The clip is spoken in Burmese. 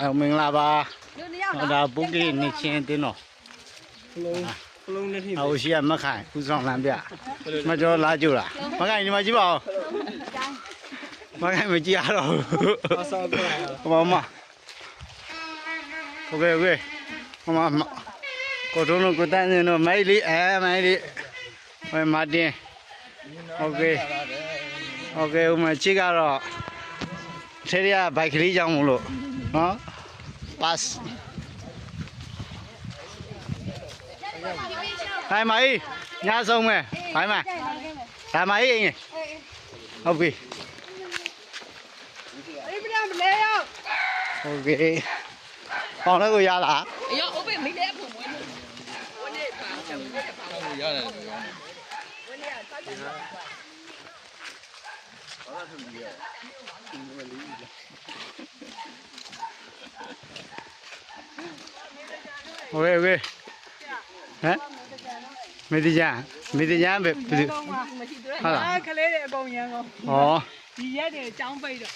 အဲမင်္ဂလာပါဒါပုတ်ကိနေချင်းတင်းတော့ဘလုံးဘလုံးနဲ့ထိအော်ရှိရမခိုင်ခုဆောင်လမ်းပြမကျော်လာကြလားမခိုင်ညီမကြည့်ပါဦးမခိုင်မကြည့်ရတော့ဘူးဘာမဟုတ်ကဲ့ဟုတ်ကဲ့မမကိုတုံးကိုတန်းနေတော့မိုင်လေးအဲမိုင်လေးဟဲ့မာတင်ဟုတ်ကဲ့ဟုတ်ကဲ့ဦးမချစ်ကတော့ထဲရဘိုက်ကလေးကြောင်းမလို့ Hả? Pass. Hai mấy? Nhà sông này, phải mà. Hai mấy anh này? Ok. Ok. Còn nó người ra là. Yo, 喂喂，哎，没听见，没听见没，好了。哦，一，的。